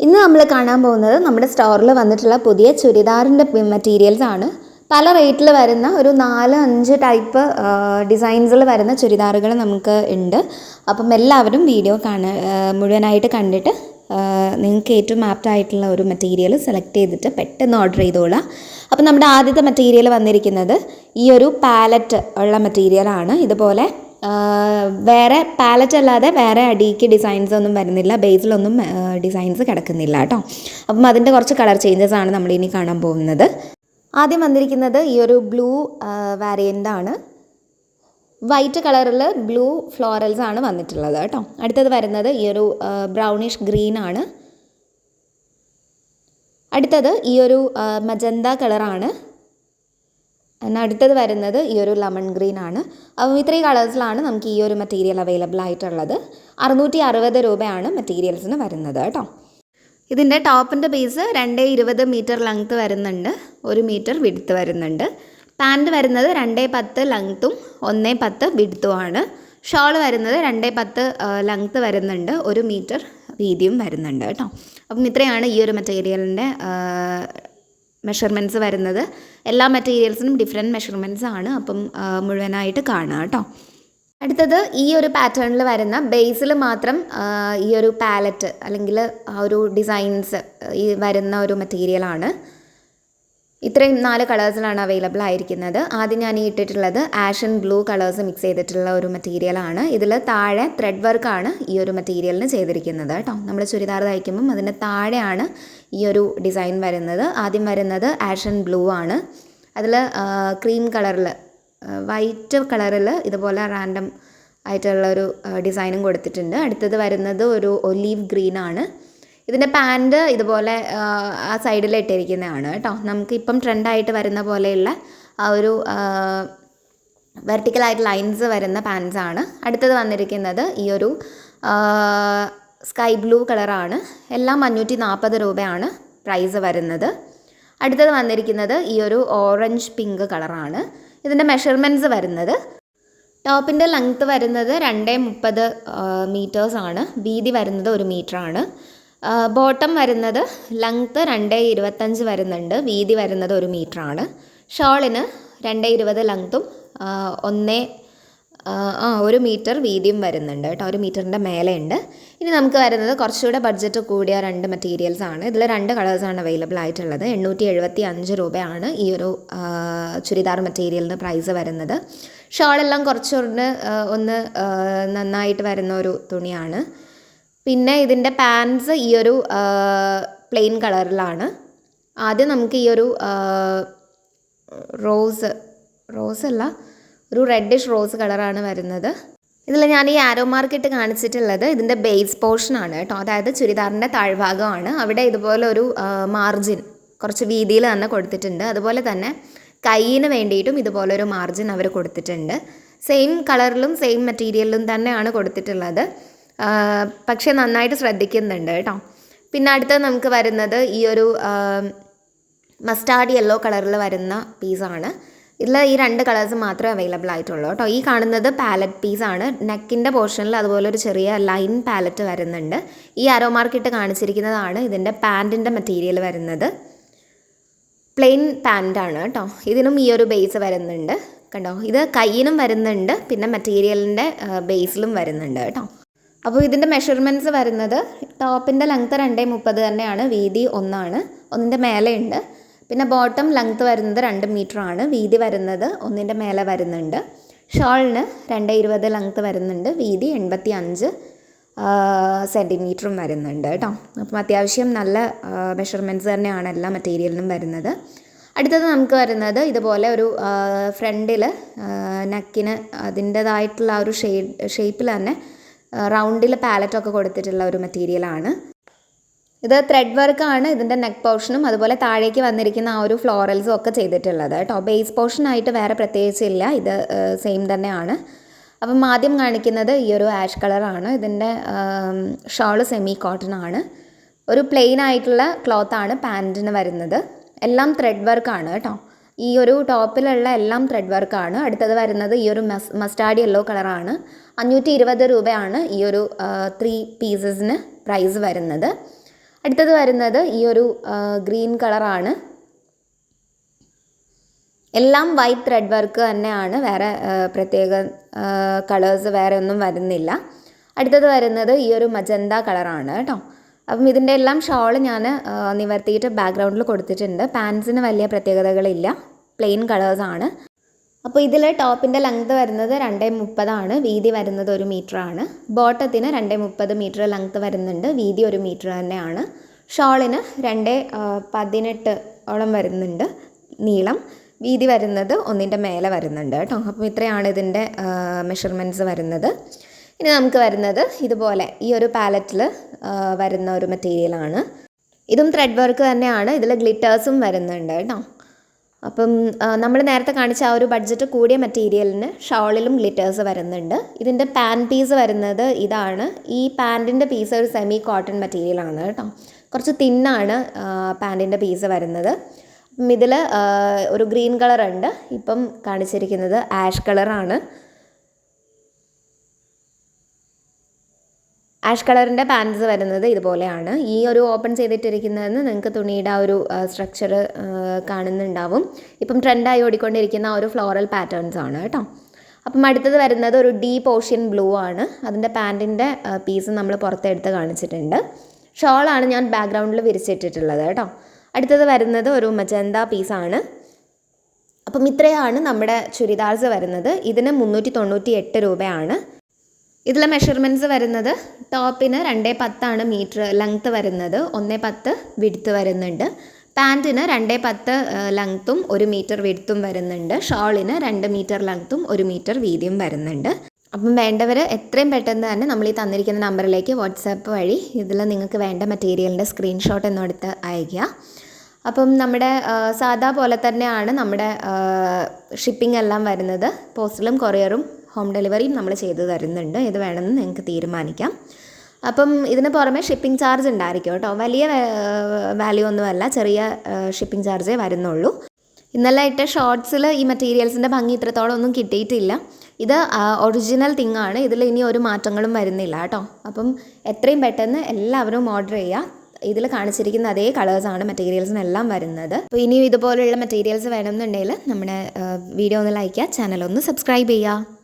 ഇന്ന് നമ്മൾ കാണാൻ പോകുന്നത് നമ്മുടെ സ്റ്റോറിൽ വന്നിട്ടുള്ള പുതിയ ചുരിദാറിന്റെ മെറ്റീരിയൽസ് ആണ്. പല റേറ്റിൽ വരുന്ന ഒരു നാല് അഞ്ച് ടൈപ്പ് ഡിസൈൻസിൽ വരുന്ന ചുരിദാറുകൾ നമുക്ക് ഉണ്ട്. അപ്പം എല്ലാവരും വീഡിയോ കാണ മുഴുവനായിട്ട് കണ്ടിട്ട് നിങ്ങൾക്ക് ഏറ്റവും ആപ്റ്റ് ആയിട്ടുള്ള ഒരു മെറ്റീരിയൽ സെലക്ട് ചെയ്തിട്ട് പെട്ടെന്ന് ഓർഡർ ചെയ്തോളാം. അപ്പം നമ്മുടെ ആദ്യത്തെ മെറ്റീരിയൽ വന്നിരിക്കുന്നത് ഈ ഒരു പാലറ്റ് ഉള്ള മെറ്റീരിയലാണ് ഇതുപോലെ വേറെ പാലറ്റ് അല്ലാതെ വേറെ അടിക്ക് ഡിസൈൻസ് ഒന്നും വരുന്നില്ല. ബേസിലൊന്നും ഡിസൈൻസ് കിടക്കുന്നില്ല കേട്ടോ. അപ്പം അതിന്റെ കുറച്ച് കളർ ചേഞ്ചസ് ആണ് നമ്മൾ ഇനി കാണാൻ പോകുന്നത്. ആദ്യം വന്നിരിക്കുന്നത് ഈ ഒരു ബ്ലൂ വാരിയന്റ് വൈറ്റ് കളറിൽ ബ്ലൂ ഫ്ലോറൽസ് ആണ് വന്നിട്ടുള്ളത് കേട്ടോ. അടുത്തത് വരുന്നത് ഈ ഒരു ബ്രൗണിഷ് ഗ്രീൻ ആണ്. അടുത്തത് ഈ ഒരു മജന്ത കളറാണ് എന്നാൽ അടുത്തത് വരുന്നത് ഈ ഒരു ലെമൺ ഗ്രീൻ ആണ്. അപ്പോൾ ഇത്രയും കളേഴ്സിലാണ് നമുക്ക് ഈ ഒരു മെറ്റീരിയൽ അവൈലബിൾ ആയിട്ടുള്ളത്. അറുന്നൂറ്റി അറുപത് രൂപയാണ് മെറ്റീരിയൽസിന് വരുന്നത് കേട്ടോ. ഇതിന്റെ ടോപ്പിന്റെ പീസ് രണ്ട് ഇരുപത് മീറ്റർ ലെങ്ത്ത് വരുന്നുണ്ട്. ഒരു മീറ്റർ വിടുത്ത് വരുന്നുണ്ട്. പാന്റ് വരുന്നത് രണ്ട് പത്ത് ലെങ്ത്തും ഒന്ന് പത്ത് വിടുത്തുമാണ് ഷോൾ വരുന്നത് രണ്ട് പത്ത് ലെങ്ത്ത് വരുന്നുണ്ട്. ഒരു മീറ്റർ വീതിയും വരുന്നുണ്ട് കേട്ടോ. അപ്പം ഇത്രയാണ് ഈ ഒരു മെറ്റീരിയലിന്റെ മെഷർമെന്റ്സ് വരുന്നത്. എല്ലാ മെറ്റീരിയൽസിനും ഡിഫറെന്റ് മെഷർമെന്റ്സ് ആണ്. അപ്പം മുഴുവനായിട്ട് കാണുക കേട്ടോ. അടുത്തത് ഈ ഒരു പാറ്റേണിൽ വരുന്ന ബേസിൽ മാത്രം ഈ ഒരു പാലറ്റ് അല്ലെങ്കിൽ ആ ഒരു ഡിസൈൻസ് ഈ വരുന്ന ഒരു മെറ്റീരിയലാണ് ഇത്രയും നാല് കളേഴ്സിലാണ് അവൈലബിൾ ആയിരിക്കുന്നത്. ആദ്യം ഞാൻ ഈ ഇട്ടിട്ടുള്ളത് ആഷൻ ബ്ലൂ കളേഴ്സ് മിക്സ് ചെയ്തിട്ടുള്ള ഒരു മെറ്റീരിയലാണ് ഇതിൽ താഴെ ത്രെഡ് വർക്കാണ് ഈ ഒരു മെറ്റീരിയലിന് ചെയ്തിരിക്കുന്നത് കേട്ടോ. നമ്മൾ ചുരിദാർ തയ്ക്കുമ്പം അതിന്റെ താഴെയാണ് ഈ ഒരു ഡിസൈൻ വരുന്നത്. ആദ്യം വരുന്നത് ആഷൻ ബ്ലൂ ആണ്. അതിൽ ക്രീം കളറിൽ വൈറ്റ് കളറിൽ ഇതുപോലെ റാൻഡം ആയിട്ടുള്ള ഒരു ഡിസൈനും കൊടുത്തിട്ടുണ്ട്. അടുത്തത് വരുന്നത് ഒരു ഒലീവ് ഗ്രീനാണ് ആണ്. ഇതിന്റെ പാന്റ് ഇതുപോലെ ആ, സൈഡിൽ ഇട്ടിരിക്കുന്നതാണ് കേട്ടോ. നമുക്ക് ഇപ്പം ട്രെൻഡായിട്ട് വരുന്ന പോലെയുള്ള ആ ഒരു വെർട്ടിക്കലായിട്ട് ലൈൻസ് വരുന്ന പാൻസ് ആണ്. അടുത്തത് വന്നിരിക്കുന്നത് ഈ ഒരു സ്കൈ ബ്ലൂ കളറാണ് എല്ലാം അഞ്ഞൂറ്റി നാൽപ്പത് രൂപയാണ് പ്രൈസ് വരുന്നത്. അടുത്തത് വന്നിരിക്കുന്നത് ഈ ഒരു ഓറഞ്ച് പിങ്ക് കളറാണ് ഇതിന്റെ മെഷർമെന്റ്സ് വരുന്നത്. ടോപ്പിന്റെ ലെങ്ത്ത് വരുന്നത് രണ്ട് മുപ്പത് മീറ്റേഴ്സാണ് വീതി വരുന്നത് ഒരു മീറ്ററാണ് ബോട്ടം വരുന്നത് ലെങ്ത്ത് രണ്ട് ഇരുപത്തഞ്ച് വരുന്നുണ്ട്. വീതി വരുന്നത് ഒരു മീറ്ററാണ്. ഷോളിന് രണ്ട് ഇരുപത് ലെങ്ത്തും ഒന്ന് ആ ഒരു മീറ്റർ വീതിയും വരുന്നുണ്ട് കേട്ടോ. ഒരു മീറ്ററിന്റെ മേലെയുണ്ട്. ഇനി നമുക്ക് വരുന്നത് കുറച്ചുകൂടെ ബഡ്ജറ്റ് കൂടിയ രണ്ട് മെറ്റീരിയൽസ് ആണ്. ഇതിൽ രണ്ട് കളേഴ്സാണ് അവൈലബിൾ ആയിട്ടുള്ളത്. എണ്ണൂറ്റി എഴുപത്തി അഞ്ച് രൂപയാണ് ഈ ഒരു ചുരിദാർ മെറ്റീരിയലിന് പ്രൈസ് വരുന്നത്. ഷോളെല്ലാം കുറച്ചുകൂടെ ഒന്ന് നന്നായിട്ട് വരുന്ന ഒരു തുണിയാണ്. പിന്നെ ഇതിന്റെ പാൻസ് ഈ ഒരു പ്ലെയിൻ കളറിലാണ് ആദ്യം നമുക്ക് ഈ ഒരു റോസ് റോസ് അല്ല ഒരു റെഡിഷ് റോസ് കളറാണ് വരുന്നത്. ഇതിൽ ഞാൻ ഈ ആരോ മാർക്കിട്ട് കാണിച്ചിട്ടുള്ളത് ഇതിന്റെ ബേസ് പോർഷനാണ് കേട്ടോ. അതായത് ചുരിദാറിന്റെ താഴ്ഭാഗമാണ്. അവിടെ ഇതുപോലെ ഒരു മാർജിൻ കുറച്ച് വീതിയിൽ തന്നെ കൊടുത്തിട്ടുണ്ട്. അതുപോലെ തന്നെ കൈയിന് വേണ്ടിയിട്ടും ഇതുപോലെ ഒരു മാർജിൻ അവർ കൊടുത്തിട്ടുണ്ട്. സെയിം കളറിലും സെയിം മെറ്റീരിയലിലും തന്നെയാണ് കൊടുത്തിട്ടുള്ളത്. പക്ഷേ നന്നായിട്ട് ശ്രദ്ധിക്കുന്നുണ്ട് കേട്ടോ. പിന്നെ അടുത്തത് നമുക്ക് വരുന്നത് ഈ ഒരു മസ്റ്റാർഡ് യെല്ലോ കളറിൽ വരുന്ന പീസാണ് ഇതിൽ ഈ രണ്ട് കളേഴ്സ് മാത്രമേ അവൈലബിൾ ആയിട്ടുള്ളൂ കേട്ടോ. ഈ കാണുന്നത് പാലറ്റ് പീസാണ് നെക്കിന്റെ പോർഷനിൽ അതുപോലെ ഒരു ചെറിയ ലൈൻ പാലറ്റ് വരുന്നുണ്ട്. ഈ അരോ മാർക്കിട്ട് കാണിച്ചിരിക്കുന്നതാണ് ഇതിന്റെ പാന്റിന്റെ മെറ്റീരിയൽ വരുന്നത്. പ്ലെയിൻ പാന്റാണ് കേട്ടോ. ഇതിനും ഈ ഒരു ബേസ് വരുന്നുണ്ട്. കണ്ടോ? ഇത് കയ്യിനും വരുന്നുണ്ട് പിന്നെ മെറ്റീരിയലിന്റെ ബേസിലും വരുന്നുണ്ട് കേട്ടോ. അപ്പോൾ ഇതിന്റെ മെഷർമെന്റ്സ് വരുന്നത് ടോപ്പിന്റെ ലെങ്ത്ത് രണ്ടേ മുപ്പത് തന്നെയാണ് വീതി ഒന്നാണ് ഒന്നിന്റെ മേലെ ഉണ്ട്. പിന്നെ ബോട്ടം ലെങ്ത്ത് വരുന്നത് രണ്ട് മീറ്റർ ആണ് വീതി വരുന്നത് ഒന്നിന്റെ മേലെ വരുന്നുണ്ട്. ഷോളിന് രണ്ട് ഇരുപത് ലെങ്ത്ത് വരുന്നുണ്ട് വീതി എൺപത്തി അഞ്ച് സെന്റിമീറ്ററും വരുന്നുണ്ട് കേട്ടോ. അപ്പം അത്യാവശ്യം നല്ല മെഷർമെന്റ്സ് തന്നെയാണ് എല്ലാ മെറ്റീരിയലിനും വരുന്നത്. അടുത്തത് നമുക്ക് വരുന്നത് ഇതുപോലെ ഒരു ഫ്രണ്ടിൽ നെക്കിന് അതിന്റേതായിട്ടുള്ള ഒരു ഷെയ്ഡ് ഷേപ്പിൽ തന്നെ റൗണ്ടിൽ പാലറ്റൊക്കെ കൊടുത്തിട്ടുള്ള ഒരു മെറ്റീരിയലാണ് ഇത് ത്രെഡ് വർക്കാണ് ഇതിന്റെ നെക്ക് പോർഷനും അതുപോലെ താഴേക്ക് വന്നിരിക്കുന്ന ആ ഒരു ഫ്ലോറൽസും ഒക്കെ ചെയ്തിട്ടുള്ളത് കേട്ടോ. ബേസ് പോർഷനായിട്ട് വേറെ പ്രത്യേകിച്ചില്ല ഇത് സെയിം തന്നെയാണ്. അപ്പം ആദ്യം കാണിക്കുന്നത് ഈ ഒരു ആഷ് കളറാണ് ഇതിന്റെ ഷോൾ സെമി കോട്ടൺ ആണ്. ഒരു പ്ലെയിൻ ആയിട്ടുള്ള ക്ലോത്താണ് പാന്റിന് വരുന്നത്. എല്ലാം ത്രെഡ് വർക്കാണ് കേട്ടോ. ഈ ഒരു ടോപ്പിലുള്ള എല്ലാം ത്രെഡ് വർക്കാണ് അടുത്തത് വരുന്നത് ഈ ഒരു മസ് മസ്റ്റാർഡ് യെല്ലോ കളറാണ് അഞ്ഞൂറ്റി ഇരുപത് രൂപയാണ് ഈ ഒരു ത്രീ പീസസിന് പ്രൈസ് വരുന്നത്. അടുത്തത് വരുന്നത് ഈ ഒരു ഗ്രീൻ കളറാണ് എല്ലാം വൈറ്റ് ത്രെഡ് വർക്ക് തന്നെയാണ്. വേറെ പ്രത്യേക കളേഴ്സ് വേറെ ഒന്നും വരുന്നില്ല. അടുത്തത് വരുന്നത് ഈ ഒരു മജന്ത കളറാണ് കേട്ടോ. അപ്പം ഇതിന്റെ എല്ലാം ഷോൾ ഞാൻ നിവർത്തിയിട്ട് ബാക്ക്ഗ്രൗണ്ടിൽ കൊടുത്തിട്ടുണ്ട്. പാൻസിന് വലിയ പ്രത്യേകതകളില്ല. പ്ലെയിൻ കളേഴ്സാണ് അപ്പോൾ ഇതിൽ ടോപ്പിന്റെ ലെങ്ത് വരുന്നത് രണ്ടേ മുപ്പതാണ് വീതി വരുന്നത് ഒരു മീറ്ററാണ് ബോട്ടത്തിന് രണ്ടേ മുപ്പത് മീറ്റർ ലെങ്ത് വരുന്നുണ്ട്. വീതി ഒരു മീറ്റർ തന്നെയാണ്. ഷോളിന് രണ്ടേ പതിനെട്ട് ഓളം വരുന്നുണ്ട് നീളം. വീതി വരുന്നത് ഒന്നിന്റെ മേലെ വരുന്നുണ്ട് കേട്ടോ. അപ്പോൾ ഇത്രയാണ് ഇതിന്റെ മെഷർമെന്റ്സ് വരുന്നത്. ഇനി നമുക്ക് വരുന്നത് ഇതുപോലെ ഈ ഒരു പാലറ്റിൽ വരുന്ന ഒരു മെറ്റീരിയലാണ് ഇതും ത്രെഡ് വർക്ക് തന്നെയാണ്. ഇതിൽ ഗ്ലിറ്റേഴ്സും വരുന്നുണ്ട് കേട്ടോ. അപ്പം നമ്മൾ നേരത്തെ കാണിച്ച ആ ഒരു ബഡ്ജറ്റ് കൂടിയ മെറ്റീരിയലിന് ഷോളിലും ഗ്ലിറ്റേഴ്സ് വരുന്നുണ്ട്. ഇതിന്റെ പാൻ പീസ് വരുന്നത് ഇതാണ്. ഈ പാന്റിന്റെ പീസ് ഒരു സെമി കോട്ടൺ മെറ്റീരിയലാണ് കേട്ടോ. കുറച്ച് തിന്നാണ് പാന്റിന്റെ പീസ് വരുന്നത്. ഇതിൽ ഒരു ഗ്രീൻ കളർ ഉണ്ട്. ഇപ്പം കാണിച്ചിരിക്കുന്നത് ആഷ് കളറാണ് ആഷ് കളറിന്റെ പാൻസ് വരുന്നത് ഇതുപോലെയാണ്. ഈ ഒരു ഓപ്പൺ ചെയ്തിട്ടിരിക്കുന്നതെന്ന് നിങ്ങൾക്ക് തുണിയുടെ ആ ഒരു സ്ട്രക്ചർ കാണുന്നുണ്ടാവും. ഇപ്പം ട്രെൻഡായി ഓടിക്കൊണ്ടിരിക്കുന്ന ഒരു ഫ്ലോറൽ പാറ്റേൺസ് ആണ് കേട്ടോ. അപ്പം അടുത്തത് വരുന്നത് ഒരു ഡീപ്പ് ഓഷ്യൻ ബ്ലൂ ആണ്. അതിന്റെ പാന്റിന്റെ പീസ് നമ്മൾ പുറത്തെടുത്ത് കാണിച്ചിട്ടുണ്ട്. ഷോളാണ് ഞാൻ ബാക്ക്ഗ്രൗണ്ടിൽ വിരിച്ചിട്ടിട്ടുള്ളത് കേട്ടോ. അടുത്തത് വരുന്നത് ഒരു മജന്ത പീസാണ് അപ്പം ഇത്രയാണ് നമ്മുടെ ചുരിദാർസ് വരുന്നത്. ഇതിന് മുന്നൂറ്റി തൊണ്ണൂറ്റി എട്ട് രൂപയാണ്. ഇതിലെ മെഷർമെന്റ്സ് വരുന്നത് ടോപ്പിന് രണ്ടേ പത്താണ് മീറ്റർ ലെങ്ത്ത് വരുന്നത് ഒന്നേ പത്ത് വിടുത്ത് വരുന്നുണ്ട്. പാന്റിന് രണ്ടേ പത്ത് ലെങ്ത്തും ഒരു മീറ്റർ വിടുത്തും വരുന്നുണ്ട്. ഷോളിന് രണ്ട് മീറ്റർ ലെങ്ത്തും ഒരു മീറ്റർ വീതിയും വരുന്നുണ്ട്. അപ്പം വേണ്ടവർ എത്രയും പെട്ടെന്ന് തന്നെ നമ്മൾ ഈ തന്നിരിക്കുന്ന നമ്പറിലേക്ക് വാട്സാപ്പ് വഴി ഇതിൽ നിങ്ങൾക്ക് വേണ്ട മെറ്റീരിയലിന്റെ സ്ക്രീൻഷോട്ട് എന്നെടുത്ത് അയയ്ക്കുക. അപ്പം നമ്മുടെ സാധാ പോലെ തന്നെയാണ് നമ്മുടെ ഷിപ്പിംഗ് എല്ലാം വരുന്നത്. പോസ്റ്റലും കൊറിയറും ഹോം ഡെലിവറിയും നമ്മൾ ചെയ്തു തരുന്നുണ്ട്. ഇത് വേണമെന്ന് നിങ്ങൾക്ക് തീരുമാനിക്കാം. അപ്പം ഇതിന് പുറമെ ഷിപ്പിംഗ് ചാർജ് ഉണ്ടായിരിക്കും കേട്ടോ. വലിയ വാല്യൂ ഒന്നുമല്ല. ചെറിയ ഷിപ്പിംഗ് ചാർജേ വരുന്നുള്ളൂ. ഇന്നലെ ഇട്ട ഷോർട്സിൽ ഈ മെറ്റീരിയൽസിന്റെ ഭംഗി ഇത്രത്തോളം ഒന്നും കിട്ടിയിട്ടില്ല. ഇത് ഒറിജിനൽ തിങ് ആണ്. ഇതിൽ ഇനി ഒരു മാറ്റങ്ങളും വരുന്നില്ല കേട്ടോ. അപ്പം എത്രയും പെട്ടെന്ന് എല്ലാവരും ഓർഡർ ചെയ്യുക. ഇതിൽ കാണിച്ചിരിക്കുന്ന അതേ കളേഴ്സാണ് മെറ്റീരിയൽസിനെല്ലാം വരുന്നത്. അപ്പോൾ ഇനിയും ഇതുപോലുള്ള മെറ്റീരിയൽസ് വേണമെന്നുണ്ടെങ്കിൽ നമ്മുടെ വീഡിയോ ഒന്ന് ലൈക്ക് ചെയ്യുക. ചാനൽ ഒന്ന് സബ്സ്ക്രൈബ് ചെയ്യുക.